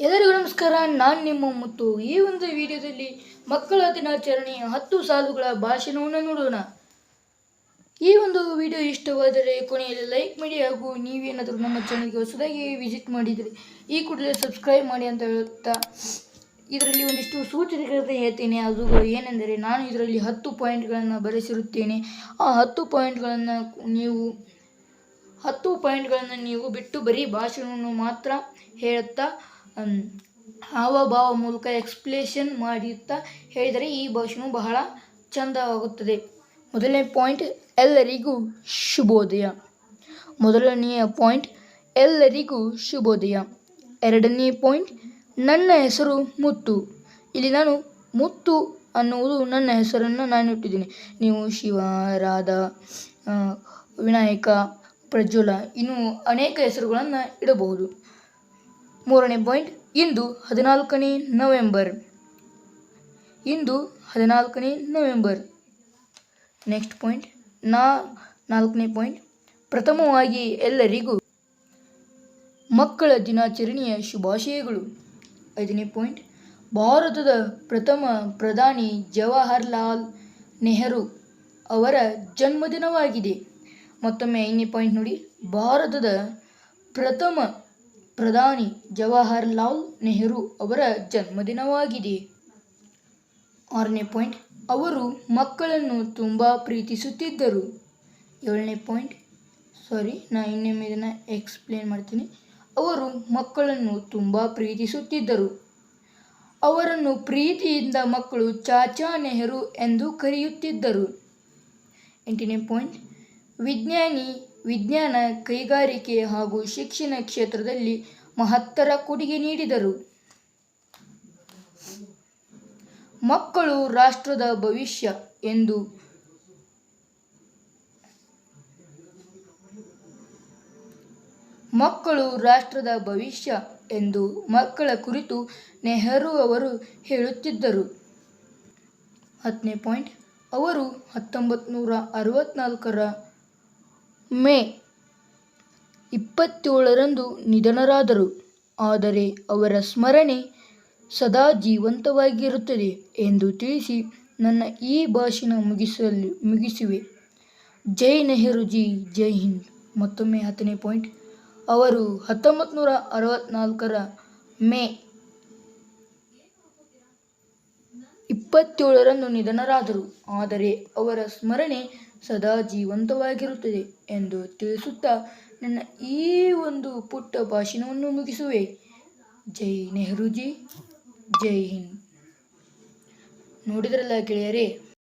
ಎಲ್ಲರಿಗೂ ನಮಸ್ಕಾರ. ನಾನು ನಿಮ್ಮ ಮತ್ತು. ಈ ಒಂದು ವಿಡಿಯೋದಲ್ಲಿ ಮಕ್ಕಳ ದಿನಾಚರಣೆಯ ಹತ್ತು ಸಾಲುಗಳ ಭಾಷಣವನ್ನು ನೋಡೋಣ. ಈ ಒಂದು ವಿಡಿಯೋ ಇಷ್ಟವಾದರೆ ಕೊನೆಯಲ್ಲಿ ಲೈಕ್ ಮಾಡಿ ಹಾಗೂ ನೀವೇನಾದರೂ ನಮ್ಮ ಚಾನಲ್ಗೆ ಹೊಸದಾಗಿ ವಿಸಿಟ್ ಮಾಡಿದರೆ ಈ ಕೂಡಲೇ ಸಬ್ಸ್ಕ್ರೈಬ್ ಮಾಡಿ ಅಂತ ಹೇಳುತ್ತಾ ಇದರಲ್ಲಿ ಒಂದಿಷ್ಟು ಸೂಚನೆಗಳನ್ನು ಹೇಳ್ತೇನೆ. ಅದು ಏನೆಂದರೆ ನಾನು ಇದರಲ್ಲಿ ಹತ್ತು ಪಾಯಿಂಟ್ಗಳನ್ನು ಬರೆಸಿರುತ್ತೇನೆ. ಆ ಹತ್ತು ಪಾಯಿಂಟ್ಗಳನ್ನು ನೀವು ಹತ್ತು ಪಾಯಿಂಟ್ಗಳನ್ನು ನೀವು ಬಿಟ್ಟು ಬರೀ ಭಾಷಣವನ್ನು ಮಾತ್ರ ಹೇಳುತ್ತಾ ಹಾವಭಾವ ಮೂಲಕ ಎಕ್ಸ್ಪ್ಲೇಷನ್ ಮಾಡುತ್ತಾ ಹೇಳಿದರೆ ಈ ಭಾಷಣವು ಬಹಳ ಚಂದವಾಗುತ್ತದೆ. ಮೊದಲನೇ ಪಾಯಿಂಟ್ ಎಲ್ಲರಿಗೂ ಶುಭೋದಯ. ಮೊದಲನೆಯ ಪಾಯಿಂಟ್ ಎಲ್ಲರಿಗೂ ಶುಭೋದಯ. ಎರಡನೇ ಪಾಯಿಂಟ್ ನನ್ನ ಹೆಸರು ಮುತ್ತು. ಇಲ್ಲಿ ನಾನು ಮುತ್ತು ಅನ್ನುವುದು ನನ್ನ ಹೆಸರನ್ನು ನಾನು ಇಟ್ಟಿದ್ದೀನಿ. ನೀವು ಶಿವ, ರಾಧಾ ವಿನಾಯಕ, ಪ್ರಜ್ವಲ, ಇನ್ನೂ ಅನೇಕ ಹೆಸರುಗಳನ್ನು ಇಡಬಹುದು. ಮೂರನೇ ಪಾಯಿಂಟ್, ಇಂದು ಹದಿನಾಲ್ಕನೇ ನವೆಂಬರ್. ಇಂದು ಹದಿನಾಲ್ಕನೇ ನವೆಂಬರ್. ನೆಕ್ಸ್ಟ್ ಪಾಯಿಂಟ್, ನಾ, ನಾಲ್ಕನೇ ಪಾಯಿಂಟ್, ಪ್ರಥಮವಾಗಿ ಎಲ್ಲರಿಗೂ ಮಕ್ಕಳ ದಿನಾಚರಣೆಯ ಶುಭಾಶಯಗಳು. ಐದನೇ ಪಾಯಿಂಟ್, ಭಾರತದ ಪ್ರಥಮ ಪ್ರಧಾನಿ ಜವಾಹರ್ಲಾಲ್ ನೆಹರು ಅವರ ಜನ್ಮದಿನವಾಗಿದೆ. ಮತ್ತೊಮ್ಮೆ ಐದನೇ ಪಾಯಿಂಟ್ ನೋಡಿ, ಭಾರತದ ಪ್ರಥಮ ಪ್ರಧಾನಿ ಜವಾಹರ್ಲಾಲ್ ನೆಹರು ಅವರ ಜನ್ಮದಿನವಾಗಿದೆ. ಆರನೇ ಪಾಯಿಂಟ್, ಅವರು ಮಕ್ಕಳನ್ನು ತುಂಬ ಪ್ರೀತಿಸುತ್ತಿದ್ದರು. ಏಳನೇ ಪಾಯಿಂಟ್, ಸಾರಿ ನಾನು ಇನ್ನೊಮ್ಮೆ ಇದನ್ನು ಎಕ್ಸ್ಪ್ಲೇನ್ ಮಾಡ್ತೀನಿ. ಅವರು ಮಕ್ಕಳನ್ನು ತುಂಬ ಪ್ರೀತಿಸುತ್ತಿದ್ದರು. ಅವರನ್ನು ಪ್ರೀತಿಯಿಂದ ಮಕ್ಕಳು ಚಾಚಾ ನೆಹರು ಎಂದು ಕರೆಯುತ್ತಿದ್ದರು. ಎಂಟನೇ ಪಾಯಿಂಟ್, ವಿಜ್ಞಾನಿ ವಿಜ್ಞಾನ, ಕೈಗಾರಿಕೆ ಹಾಗೂ ಶಿಕ್ಷಣ ಕ್ಷೇತ್ರದಲ್ಲಿ ಮಹತ್ತರ ಕೊಡುಗೆ ನೀಡಿದರು. ಮಕ್ಕಳು ರಾಷ್ಟ್ರದ ಭವಿಷ್ಯ ಎಂದು ಮಕ್ಕಳು ರಾಷ್ಟ್ರದ ಭವಿಷ್ಯ ಎಂದು ಮಕ್ಕಳ ಕುರಿತು ನೆಹರು ಅವರು ಹೇಳುತ್ತಿದ್ದರು. ಹತ್ತನೇ ಪಾಯಿಂಟ್, ಅವರು ಹತ್ತೊಂಬತ್ತು ನೂರ ಅರವತ್ನಾಲ್ಕರ ಮೇ ಇಪ್ಪತ್ತೇಳರಂದು ನಿಧನರಾದರು. ಆದರೆ ಅವರ ಸ್ಮರಣೆ ಸದಾ ಜೀವಂತವಾಗಿರುತ್ತದೆ ಎಂದು ತಿಳಿಸಿ ನನ್ನ ಈ ಭಾಷಣ ಮುಗಿಸಲು, ಮುಗಿಸುವೆ. ಜೈ ನೆಹರುಜಿ ಜೈ ಹಿಂದ್. ಮತ್ತೊಮ್ಮೆ ಹತ್ತನೇ ಪಾಯಿಂಟ್. ಅವರು ಹತ್ತೊಂಬತ್ತು ನೂರ ಅರವತ್ನಾಲ್ಕರ ಮೇ ಇಪ್ಪತ್ತೇಳರಂದು ನಿಧನರಾದರು. ಆದರೆ ಅವರ ಸ್ಮರಣೆ ಸದಾ ಜೀವಂತವಾಗಿರುತ್ತದೆ ಎಂದು ತಿಳಿಸುತ್ತಾ ನನ್ನ ಈ ಒಂದು ಪುಟ್ಟ ಭಾಷಣವನ್ನು ಮುಗಿಸುವೆ. ಜೈ ನೆಹರುಜಿ. ಜೈ ಹಿಂದ್. ನೋಡಿದ್ರಲ್ಲ ಗೆಳೆಯರೇ